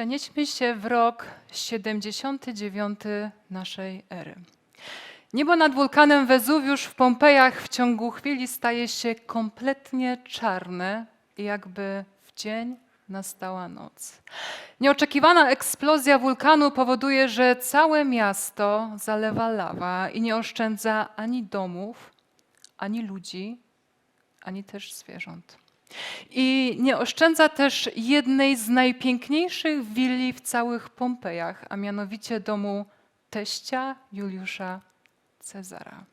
Przenieśmy się w rok 79 naszej ery. Niebo nad wulkanem Wezuwiusz w Pompejach w ciągu chwili staje się kompletnie czarne, jakby w dzień nastała noc. Nieoczekiwana eksplozja wulkanu powoduje, że całe miasto zalewa lawa i nie oszczędza ani domów, ani ludzi, ani też zwierząt. I nie oszczędza też jednej z najpiękniejszych willi w całych Pompejach, a mianowicie domu teścia Juliusza Cezara.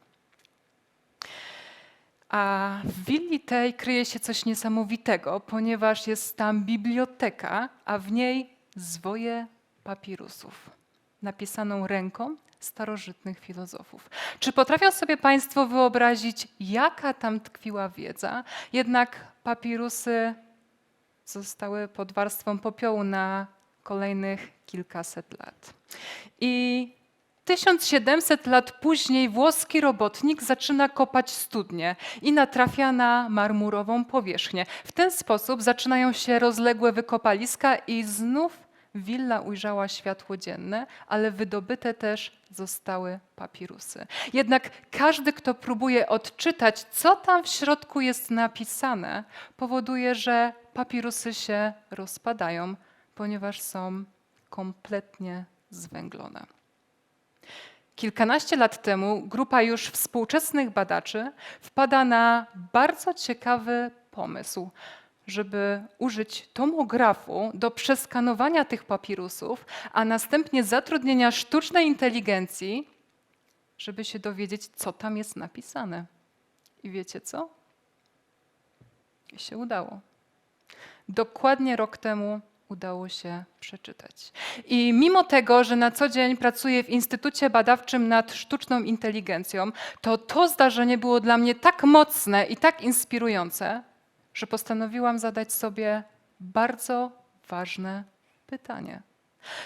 A w willi tej kryje się coś niesamowitego, ponieważ jest tam biblioteka, a w niej zwoje papirusów, napisaną ręką starożytnych filozofów. Czy potrafią sobie Państwo wyobrazić, jaka tam tkwiła wiedza? Jednak papirusy zostały pod warstwą popiołu na kolejnych kilkaset lat. I 1700 lat później włoski robotnik zaczyna kopać studnie i natrafia na marmurową powierzchnię. W ten sposób zaczynają się rozległe wykopaliska i znów willa ujrzała światło dzienne, ale wydobyte też zostały papirusy. Jednak każdy, kto próbuje odczytać, co tam w środku jest napisane, powoduje, że papirusy się rozpadają, ponieważ są kompletnie zwęglone. Kilkanaście lat temu grupa już współczesnych badaczy wpada na bardzo ciekawy pomysł, żeby użyć tomografu do przeskanowania tych papirusów, a następnie zatrudnienia sztucznej inteligencji, żeby się dowiedzieć, co tam jest napisane. I wiecie co? I się udało. Dokładnie rok temu udało się przeczytać. I mimo tego, że na co dzień pracuję w Instytucie Badawczym nad Sztuczną Inteligencją, to to zdarzenie było dla mnie tak mocne i tak inspirujące, że postanowiłam zadać sobie bardzo ważne pytanie.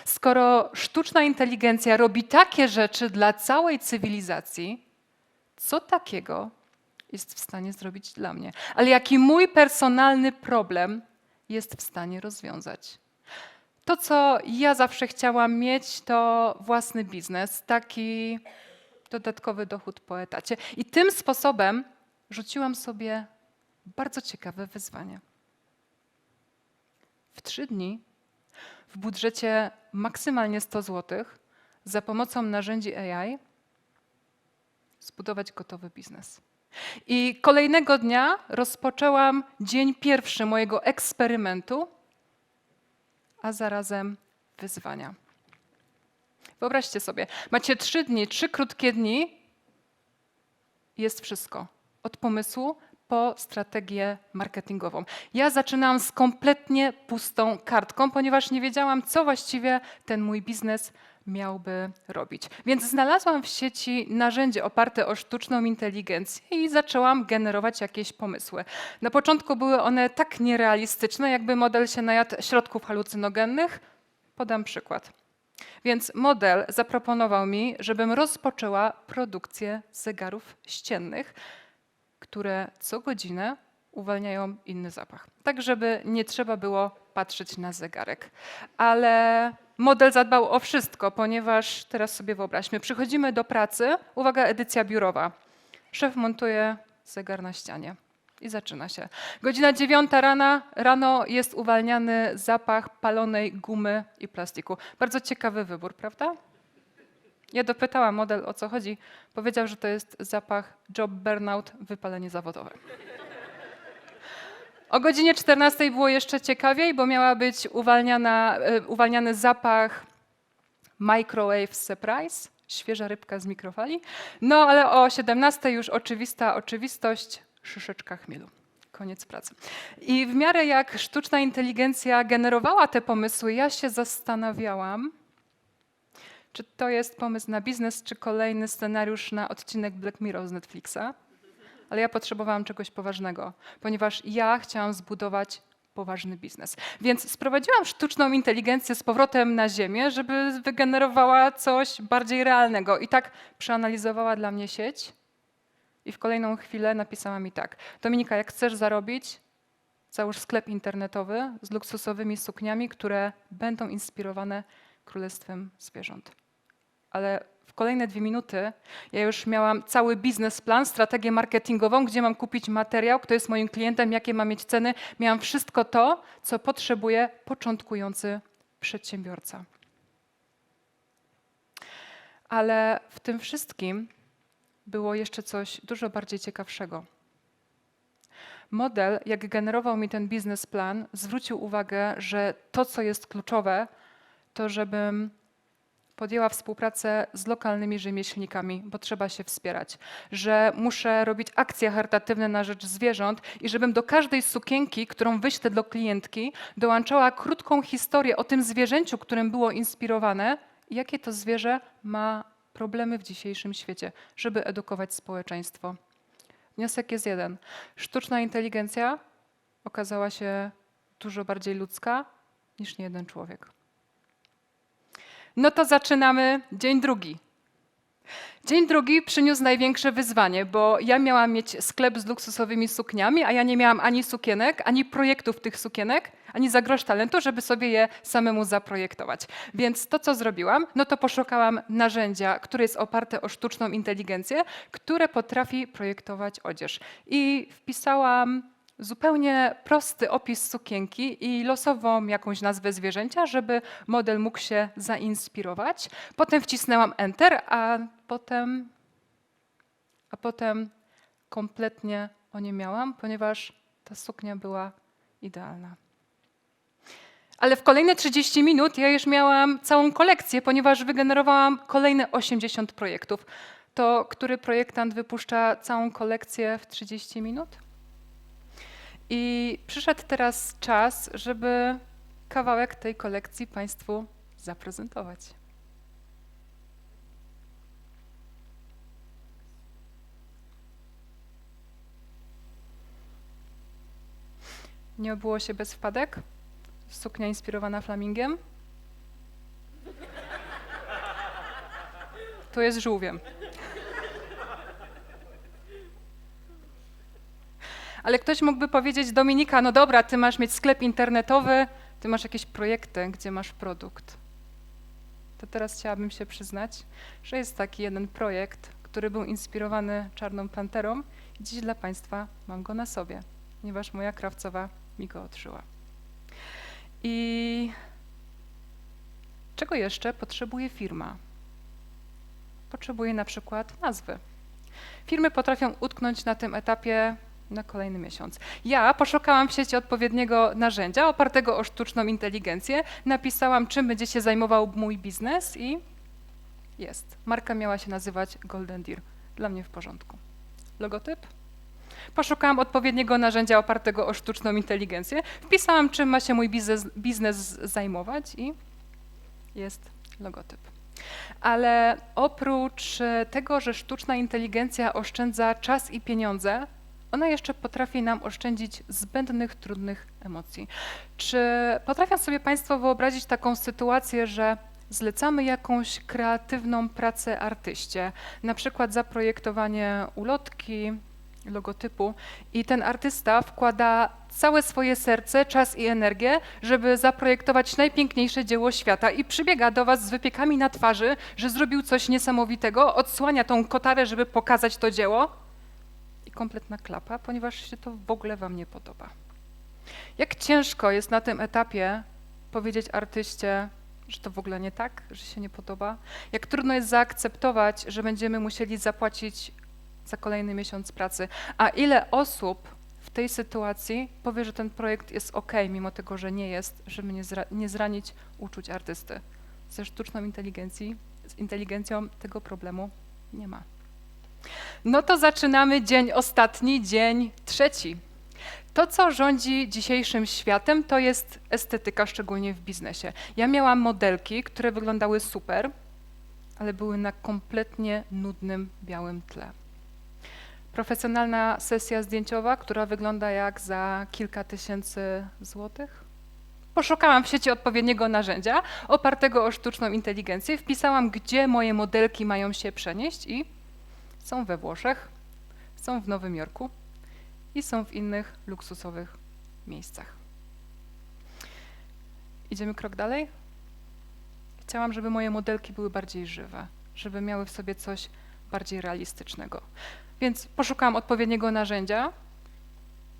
Skoro sztuczna inteligencja robi takie rzeczy dla całej cywilizacji, co takiego jest w stanie zrobić dla mnie? Ale jaki mój personalny problem jest w stanie rozwiązać? To, co ja zawsze chciałam mieć, to własny biznes, taki dodatkowy dochód po etacie. I tym sposobem rzuciłam sobie bardzo ciekawe wyzwanie. W trzy dni, w budżecie maksymalnie 100 zł, za pomocą narzędzi AI, zbudować gotowy biznes. I kolejnego dnia rozpoczęłam dzień pierwszy mojego eksperymentu, a zarazem wyzwania. Wyobraźcie sobie, macie trzy dni, trzy krótkie dni, jest wszystko. Od pomysłu po strategię marketingową. Ja zaczynałam z kompletnie pustą kartką, ponieważ nie wiedziałam, co właściwie ten mój biznes miałby robić. Więc znalazłam w sieci narzędzie oparte o sztuczną inteligencję i zaczęłam generować jakieś pomysły. Na początku były one tak nierealistyczne, jakby model się najadł środków halucynogennych. Podam przykład. Więc model zaproponował mi, żebym rozpoczęła produkcję zegarów ściennych, które co godzinę uwalniają inny zapach. Tak, żeby nie trzeba było patrzeć na zegarek. Ale model zadbał o wszystko, ponieważ teraz sobie wyobraźmy, przychodzimy do pracy, uwaga, edycja biurowa. Szef montuje zegar na ścianie. I zaczyna się. Godzina dziewiąta rana, rano jest uwalniany zapach palonej gumy i plastiku. Bardzo ciekawy wybór, prawda? Ja dopytałam model o co chodzi. Powiedział, że to jest zapach job burnout, wypalenie zawodowe. O godzinie 14 było jeszcze ciekawiej, bo miała być uwalniana, e, uwalniany zapach microwave surprise, świeża rybka z mikrofali. No ale o 17 już oczywista oczywistość, szyszeczka chmielu. Koniec pracy. I w miarę jak sztuczna inteligencja generowała te pomysły, ja się zastanawiałam, czy to jest pomysł na biznes, czy kolejny scenariusz na odcinek Black Mirror z Netflixa. Ale ja potrzebowałam czegoś poważnego, ponieważ ja chciałam zbudować poważny biznes. Więc sprowadziłam sztuczną inteligencję z powrotem na Ziemię, żeby wygenerowała coś bardziej realnego. I tak przeanalizowała dla mnie sieć i w kolejną chwilę napisała mi tak. Dominika, jak chcesz zarobić, Załóż sklep internetowy z luksusowymi sukniami, które będą inspirowane królestwem zwierząt. Ale w kolejne dwie minuty ja już miałam cały biznesplan, strategię marketingową, gdzie mam kupić materiał, kto jest moim klientem, jakie mam mieć ceny. Miałam wszystko to, co potrzebuje początkujący przedsiębiorca. Ale w tym wszystkim było jeszcze coś dużo bardziej ciekawszego. Model, jak generował mi ten biznesplan, zwrócił uwagę, że to, co jest kluczowe, to żebym podjęła współpracę z lokalnymi rzemieślnikami, bo trzeba się wspierać, że muszę robić akcje charytatywne na rzecz zwierząt i żebym do każdej sukienki, którą wyślę do klientki, dołączała krótką historię o tym zwierzęciu, którym było inspirowane jakie to zwierzę ma problemy w dzisiejszym świecie, żeby edukować społeczeństwo. Wniosek jest jeden. Sztuczna inteligencja okazała się dużo bardziej ludzka niż niejeden człowiek. No to zaczynamy dzień drugi. Dzień drugi przyniósł największe wyzwanie, bo ja miałam mieć sklep z luksusowymi sukniami, a ja nie miałam ani sukienek, ani projektów tych sukienek, ani za grosz talentu, żeby sobie je samemu zaprojektować. Więc to, co zrobiłam, no to poszukałam narzędzia, które jest oparte o sztuczną inteligencję, które potrafi projektować odzież. I wpisałam zupełnie prosty opis sukienki i losową jakąś nazwę zwierzęcia, żeby model mógł się zainspirować. Potem wcisnęłam Enter, a potem, a potem kompletnie o nie miałam, ponieważ ta suknia była idealna. Ale w kolejne 30 minut ja już miałam całą kolekcję, ponieważ wygenerowałam kolejne 80 projektów. To który projektant wypuszcza całą kolekcję w 30 minut? I przyszedł teraz czas, żeby kawałek tej kolekcji Państwu zaprezentować. Nie obyło się bez wpadek? Suknia inspirowana flamingiem? To jest żółwiem. Ale ktoś mógłby powiedzieć, Dominika, no dobra, ty masz mieć sklep internetowy, ty masz jakieś projekty, gdzie masz produkt. To teraz chciałabym się przyznać, że jest taki jeden projekt, który był inspirowany Czarną Panterą i dziś dla Państwa mam go na sobie, ponieważ moja krawcowa mi go otrzyła. I czego jeszcze potrzebuje firma? Potrzebuje na przykład nazwy. Firmy potrafią utknąć na tym etapie na kolejny miesiąc. Ja poszukałam w sieci odpowiedniego narzędzia opartego o sztuczną inteligencję, napisałam, czym będzie się zajmował mój biznes i jest. Marka miała się nazywać Golden Deer. Dla mnie w porządku. Logotyp? Poszukałam odpowiedniego narzędzia opartego o sztuczną inteligencję, wpisałam, czym ma się mój biznes, biznes zajmować i jest logotyp. Ale oprócz tego, że sztuczna inteligencja oszczędza czas i pieniądze, ona jeszcze potrafi nam oszczędzić zbędnych, trudnych emocji. Czy potrafią sobie Państwo wyobrazić taką sytuację, że zlecamy jakąś kreatywną pracę artyście, na przykład zaprojektowanie ulotki, logotypu i ten artysta wkłada całe swoje serce, czas i energię, żeby zaprojektować najpiękniejsze dzieło świata i przybiega do was z wypiekami na twarzy, że zrobił coś niesamowitego, odsłania tą kotarę, żeby pokazać to dzieło kompletna klapa, ponieważ się to w ogóle wam nie podoba. Jak ciężko jest na tym etapie powiedzieć artyście, że to w ogóle nie tak, że się nie podoba? Jak trudno jest zaakceptować, że będziemy musieli zapłacić za kolejny miesiąc pracy? A ile osób w tej sytuacji powie, że ten projekt jest ok, mimo tego, że nie jest, żeby nie, zra nie zranić uczuć artysty? Ze sztuczną inteligencji, z inteligencją tego problemu nie ma. No to zaczynamy dzień ostatni, dzień trzeci. To, co rządzi dzisiejszym światem, to jest estetyka, szczególnie w biznesie. Ja miałam modelki, które wyglądały super, ale były na kompletnie nudnym białym tle. Profesjonalna sesja zdjęciowa, która wygląda jak za kilka tysięcy złotych. Poszukałam w sieci odpowiedniego narzędzia opartego o sztuczną inteligencję, wpisałam, gdzie moje modelki mają się przenieść i są we Włoszech, są w Nowym Jorku i są w innych luksusowych miejscach. Idziemy krok dalej. Chciałam, żeby moje modelki były bardziej żywe, żeby miały w sobie coś bardziej realistycznego. Więc poszukałam odpowiedniego narzędzia.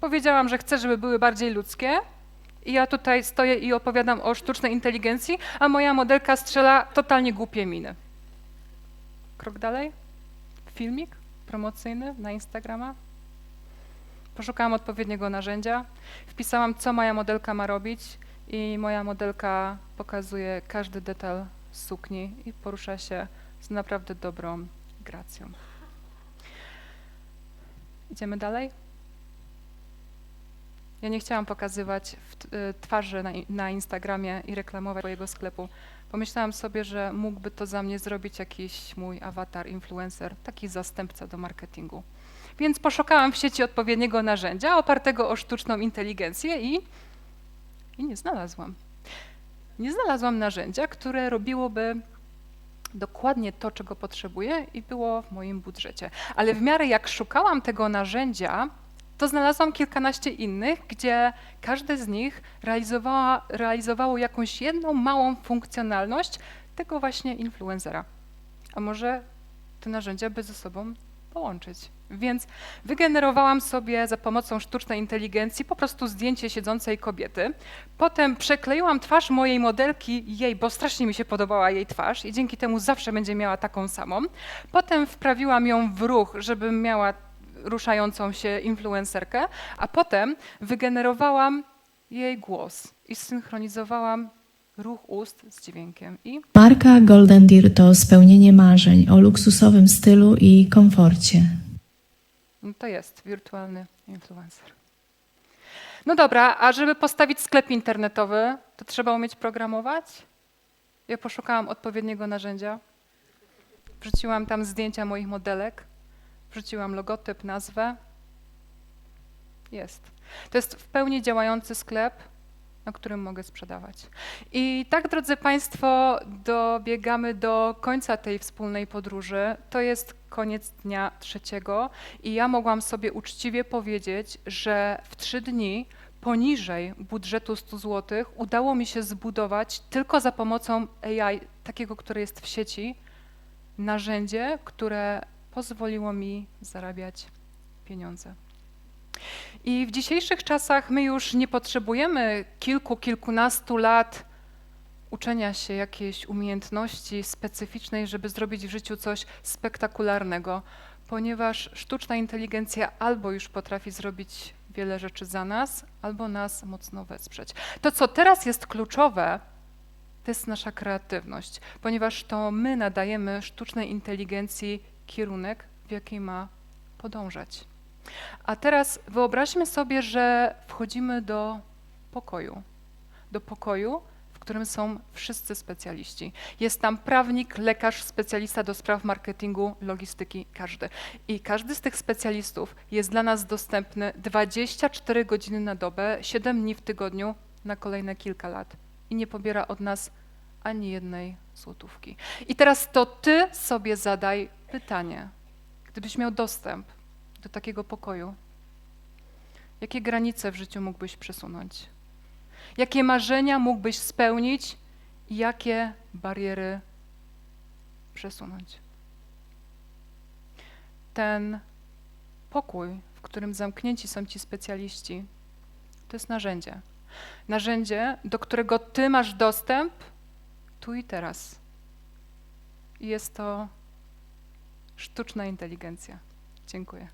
Powiedziałam, że chcę, żeby były bardziej ludzkie. I ja tutaj stoję i opowiadam o sztucznej inteligencji, a moja modelka strzela totalnie głupie miny. Krok dalej. Filmik promocyjny na Instagrama. Poszukałam odpowiedniego narzędzia, wpisałam, co moja modelka ma robić, i moja modelka pokazuje każdy detal sukni i porusza się z naprawdę dobrą gracją. Idziemy dalej. Ja nie chciałam pokazywać y, twarzy na, na Instagramie i reklamować swojego sklepu. Pomyślałam sobie, że mógłby to za mnie zrobić jakiś mój awatar, influencer, taki zastępca do marketingu. Więc poszukałam w sieci odpowiedniego narzędzia opartego o sztuczną inteligencję i, i nie znalazłam. Nie znalazłam narzędzia, które robiłoby dokładnie to, czego potrzebuję i było w moim budżecie. Ale w miarę jak szukałam tego narzędzia, to znalazłam kilkanaście innych, gdzie każde z nich realizowała, realizowało jakąś jedną małą funkcjonalność tego właśnie influencera. A może te narzędzia by ze sobą połączyć. Więc wygenerowałam sobie za pomocą sztucznej inteligencji po prostu zdjęcie siedzącej kobiety. Potem przekleiłam twarz mojej modelki jej, bo strasznie mi się podobała jej twarz i dzięki temu zawsze będzie miała taką samą. Potem wprawiłam ją w ruch, żeby miała ruszającą się influencerkę, a potem wygenerowałam jej głos i synchronizowałam ruch ust z dźwiękiem. I Marka Golden Deer to spełnienie marzeń o luksusowym stylu i komforcie. no to jest wirtualny influencer. No dobra, a żeby postawić sklep internetowy, to trzeba umieć programować? Ja poszukałam odpowiedniego narzędzia. Wrzuciłam tam zdjęcia moich modelek, wrzuciłam logotyp, nazwę. Jest. To jest w pełni działający sklep, na którym mogę sprzedawać. I tak, drodzy Państwo, dobiegamy do końca tej wspólnej podróży. To jest koniec dnia trzeciego i ja mogłam sobie uczciwie powiedzieć, że w trzy dni poniżej budżetu 100 zł udało mi się zbudować tylko za pomocą AI, takiego, które jest w sieci, narzędzie, które pozwoliło mi zarabiać pieniądze. I w dzisiejszych czasach my już nie potrzebujemy kilku, kilkunastu lat uczenia się jakiejś umiejętności specyficznej, żeby zrobić w życiu coś spektakularnego, ponieważ sztuczna inteligencja albo już potrafi zrobić wiele rzeczy za nas, albo nas mocno wesprzeć. To, co teraz jest kluczowe, to jest nasza kreatywność, ponieważ to my nadajemy sztucznej inteligencji kierunek, w jaki ma podążać. A teraz wyobraźmy sobie, że wchodzimy do pokoju. Do pokoju, w którym są wszyscy specjaliści. Jest tam prawnik, lekarz, specjalista do spraw marketingu, logistyki, każdy. I każdy z tych specjalistów jest dla nas dostępny 24 godziny na dobę, 7 dni w tygodniu na kolejne kilka lat. I nie pobiera od nas ani jednej złotówki. I teraz to ty sobie zadaj pytanie. Gdybyś miał dostęp do takiego pokoju, jakie granice w życiu mógłbyś przesunąć? Jakie marzenia mógłbyś spełnić i jakie bariery przesunąć? Ten pokój, w którym zamknięci są ci specjaliści, to jest narzędzie. Narzędzie, do którego ty masz dostęp tu i teraz. I jest to sztuczna inteligencja. Dziękuję.